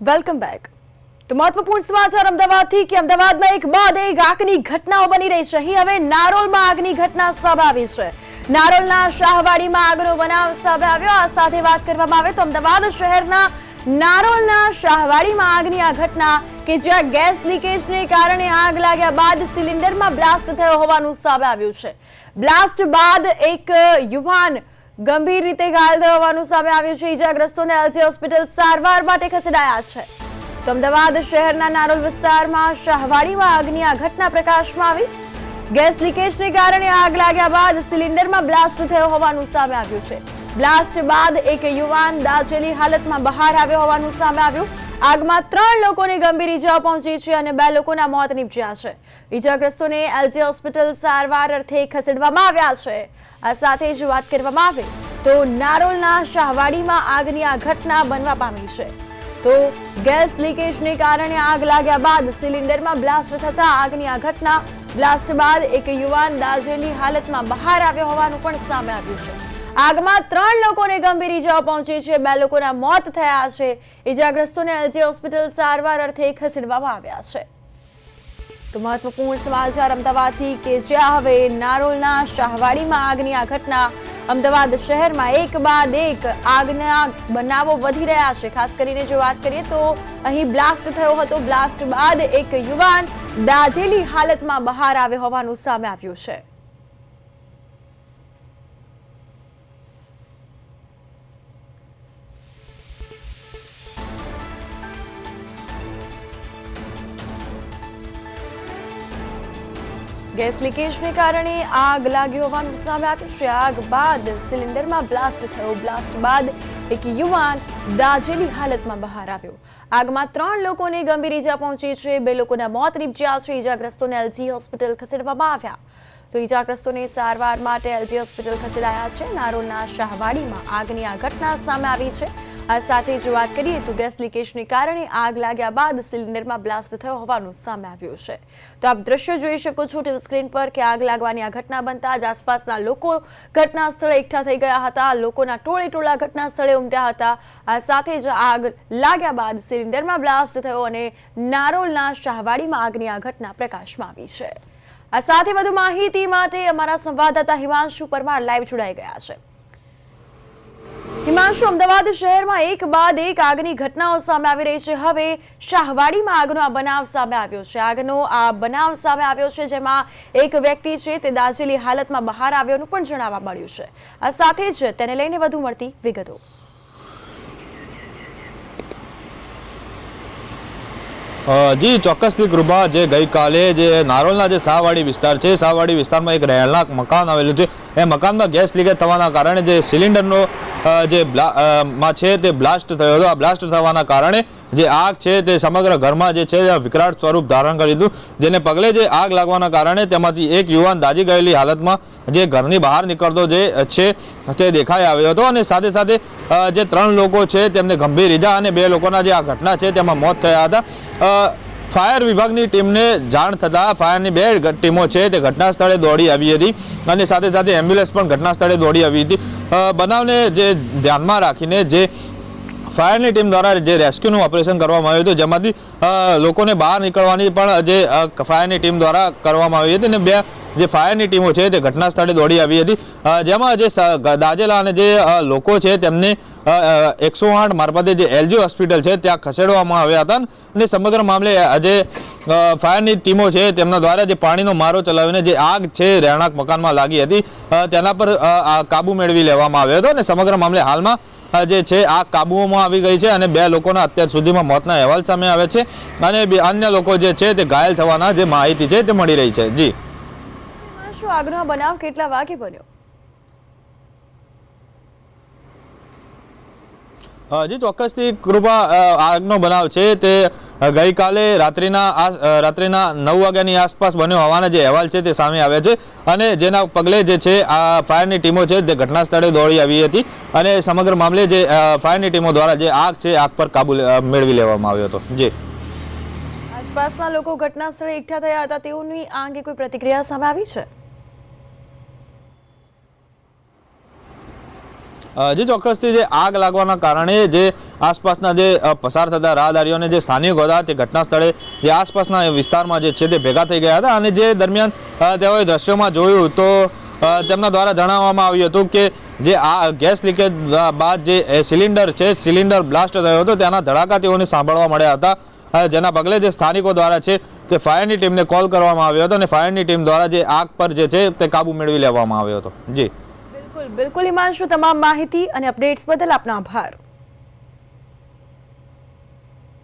Welcome back તો મહત્વપૂર્ણ સમાચાર અમદાવાદથી કે અમદાવાદમાં એક બાદ એક આગની ઘટનાઓ બની રહી છે. અહીં હવે નારોલમાં આગની ઘટના સામે આવી છે. નારોલના શાહવાડીમાં આગનો બનાવ સામે આવ્યો. આ સાથે વાત કરવામાં આવે તો અમદાવાદ શહેરના નારોલના શાહવાડીમાં આગની આ ઘટના કે જ્યાં ગેસ લીકેજને કારણે આગ લાગ્યા બાદ સિલિન્ડરમાં બ્લાસ્ટ થયો હોવાનું સામે આવ્યું છે. બ્લાસ્ટ બાદ એક યુવાન ગંભીર રીતે ઘાયલ થવાનું સામે આવ્યું છે. ઈજાગ્રસ્તોને એલજી હોસ્પિટલ સારવાર માટે ખસેડાયા છે. તો અમદાવાદ શહેરના નારોલ વિસ્તારમાં શાહવાડીમાં આગની આ ઘટના પ્રકાશમાં આવી. ગેસ લીકેજને કારણે આગ લાગ્યા બાદ સિલિન્ડરમાં બ્લાસ્ટ થયો હોવાનું સામે આવ્યું છે. બ્લાસ્ટ બાદ એક યુવાન દાજેલી હાલતમાં બહાર આવ્યો હોવાનું સામે આવ્યું. આગમાં ત્રણ લોકોને ગંભીર ઈજાઓ પહોંચી છે અને બે લોકોના મોત નીપજ્યા છે. ઈજાગ્રસ્તોને એલજી હોસ્પિટલ સારવાર અર્થે ખસેડવામાં આવ્યા છે. આ સાથે જ વાત કરવામાં આવે તો નારોલના શાહવાડીમાં આગની આ ઘટના બનવા પામી છે. તો ગેસ લીકેજને કારણે આગ લાગ્યા બાદ સિલિન્ડરમાં બ્લાસ્ટ થતા આગની આ ઘટના બ્લાસ્ટ બાદ એક યુવાન દાજેલી હાલતમાં બહાર આવ્યો હોવાનું પણ સામે આવ્યું છે. આગમાં ત્રણ લોકોને ગંભીર ઈજાઓ પહોંચી છે. બે લોકોના મોત થયા છે. ઈજાગ્રસ્તોને એલજી હોસ્પિટલ સારવાર અર્થે ખસેડવામાં આવ્યા છે. તો મહત્વપૂર્ણ સમાચાર અમદાવાદથી કે જ્યાં હવે નારોલના શાહવાડીમાં આગની આ ઘટના. અમદાવાદ શહેરમાં એક બાદ એક આગના બનાવો વધી રહ્યા છે. ખાસ કરીને જો વાત કરીએ તો અહીં બ્લાસ્ટ થયો હતો. બ્લાસ્ટ બાદ એક યુવાન દાઝેલી હાલતમાં બહાર આવ્યો હોવાનું સામે આવ્યું છે. ગેસ લીકેજને કારણે આગ લાગી હોવાનું સામે આવ્યું છે. આગ બાદ સિલિન્ડરમાં બ્લાસ્ટ થયો. બ્લાસ્ટ બાદ એક યુવાન દાજેલી હાલતમાં બહાર આવ્યો. આગમાં ત્રણ લોકોને ગંભીર ઈજા પહોંચી છે. બે લોકોના મોત નીપજ્યા છે. ઈજાગ્રસ્તોને એલજી હોસ્પિટલ ખસેડવામાં આવ્યા. તો ઈજાગ્રસ્તોને સારવાર માટે એલજી હોસ્પિટલ ખસેડાયા છે. નારોલના શાહવાડીમાં આગની આ ઘટના સામે આવી છે. આ સાથે જ વાત કરીએ તો ગેસ લીકેજને કારણે આગ લાગ્યા બાદ સિલિન્ડરમાં બ્લાસ્ટ થયો હોવાનું સામે આવ્યું છે. તો આપ દ્રશ્ય જોઈ શકો છો ટીવી સ્ક્રીન પર કે આગ લાગવાની આ ઘટના બનતા જ આસપાસના લોકો ઘટના સ્થળે એકઠા થઈ ગયા હતા. લોકોના ટોળે ટોળા ઘટના સ્થળે ઉમટ્યા હતા. આ સાથે જ આગ લાગ્યા બાદ સિલિન્ડરમાં બ્લાસ્ટ થયો અને નારોલના શાહવાડીમાં આગની આ ઘટના પ્રકાશમાં આવી છે. આ સાથે વધુ માહિતી માટે અમારા સંવાદદાતા હિમાંશુ પરમાર લાઈવ જોડાઈ ગયા છે. હિમાંશુ, અમદાવાદ શહેરમાં એક બાદ એક આગની ઘટનાઓ સામે આવી રહી છે. હવે શાહવાડીમાં આગનો આ બનાવ સામે આવ્યો છે. આગનો આ બનાવ સામે આવ્યો છે જેમાં એક વ્યક્તિ છે તે દાઝેલી હાલતમાં બહાર આવ્યોનું પણ જણાવવા મળ્યું છે. આ સાથે જ તેને લઈને વધુ મળતી વિગતો. જી ચોક્કસથી કૃપા જે ગઈકાલે જે નારોલના જે શાહવાડી વિસ્તાર છે, શાહવાડી વિસ્તારમાં એક રહેણાંક મકાન આવેલું છે. એ મકાનમાં ગેસ લીકેજ થવાના કારણે જે સિલિન્ડરનો જે માં છે તે બ્લાસ્ટ થયો હતો. આ બ્લાસ્ટ થવાના કારણે જે આગ છે તે સમગ્ર ઘરમાં જે છે વિકરાળ સ્વરૂપ ધારણ કરી દીધું. જેને પગલે જે આગ લાગવાના કારણે તેમાંથી એક યુવાન દાઝી ગયેલી હાલતમાં જે ઘરની બહાર નીકળતો જે છે તે દેખાઈ આવ્યો હતો અને સાથે સાથે જે ત્રણ લોકો છે તેમને ગંભીર ઈજા અને બે લોકોના જે આ ઘટના છે તેમાં મોત થયા હતા. ફાયર વિભાગની ટીમને જાણ થતાં ફાયરની બે ટીમો છે તે ઘટના સ્થળે દોડી આવી હતી અને સાથે સાથે એમ્બ્યુલન્સ પણ ઘટના સ્થળે દોડી આવી હતી. બનાવને જે ધ્યાનમાં રાખીને જે ફાયરની ટીમ દ્વારા જે રેસ્ક્યુનું ઓપરેશન કરવામાં આવ્યું હતું, જેમાંથી લોકોને બહાર નીકળવાની પણ જે ફાયરની ટીમ દ્વારા કરવામાં આવી હતી અને બે, જે ફાયરની ટીમો છે તે ઘટના સ્થળે દોડી આવી હતી. જેમાં જે દાજેલા અને જે લોકો છે તેમને એકસો આઠ મારફતે જે એલજી હોસ્પિટલ છે ત્યાં ખસેડવામાં આવ્યા હતા અને સમગ્ર મામલે જે ફાયરની ટીમો છે તેમના દ્વારા જે પાણીનો મારો ચલાવીને જે આગ છે રહેણાંક મકાનમાં લાગી હતી તેના પર કાબુ મેળવી લેવામાં આવ્યો હતો અને સમગ્ર મામલે હાલમાં જે છે આ કાબુઓમાં આવી ગઈ છે અને બે લોકોના અત્યાર સુધીમાં મોતના અહેવાલ સામે આવે છે અને અન્ય લોકો જે છે તે ઘાયલ થવાના જે માહિતી છે તે મળી રહી છે. જી. શું આગનો બનાવ કેટલા વાગે બન્યો? જી ચોક્કસથી કૃપા આગનો બનાવ છે તે ગઈકાલે રાત્રિના આ રાત્રિના નવ વાગ્યાની આસપાસ બન્યો હોવાના જે અહેવાલ છે તે સામે આવ્યા છે અને જેના પગલે જે છે, આ ફાયરની ટીમો છે તે ઘટના સ્થળે દોડી આવી હતી અને સમગ્ર મામલે જે ફાયરની ટીમો દ્વારા જે આગ છે, આગ પર કાબુ મેળવી લેવામાં આવ્યો હતો. જી. આસપાસના લોકો ઘટના સ્થળે એકઠા થયા હતા. તેઓની આ અંગે કોઈ પ્રતિક્રિયા સામે આવી છે? જે ચોક્કસથી જે આગ લાગવાના કારણે જે આસપાસના જે પસાર થતા રાહદારીઓને જે સ્થાનિકો હતા તે ઘટના સ્થળે જે આસપાસના વિસ્તારમાં જે છે તે ભેગા થઈ ગયા હતા અને જે દરમિયાન તેઓએ દ્રશ્યોમાં જોયું તો તેમના દ્વારા જણાવવામાં આવ્યું હતું કે જે આ ગેસ લીકેજ બાદ જે સિલિન્ડર છે, સિલિન્ડર બ્લાસ્ટ થયો હતો તેના ધડાકા તેઓને સાંભળવા મળ્યા હતા. જેના પગલે જે સ્થાનિકો દ્વારા છે તે ફાયરની ટીમને કોલ કરવામાં આવ્યો હતો અને ફાયરની ટીમ દ્વારા જે આગ પર જે છે તે કાબુ મેળવી લેવામાં આવ્યો હતો. જી. બિલકુલ બિલકુલ હિમાંશુ તમામ માહિતી અને અપડેટ્સ બદલ આપનો આભાર.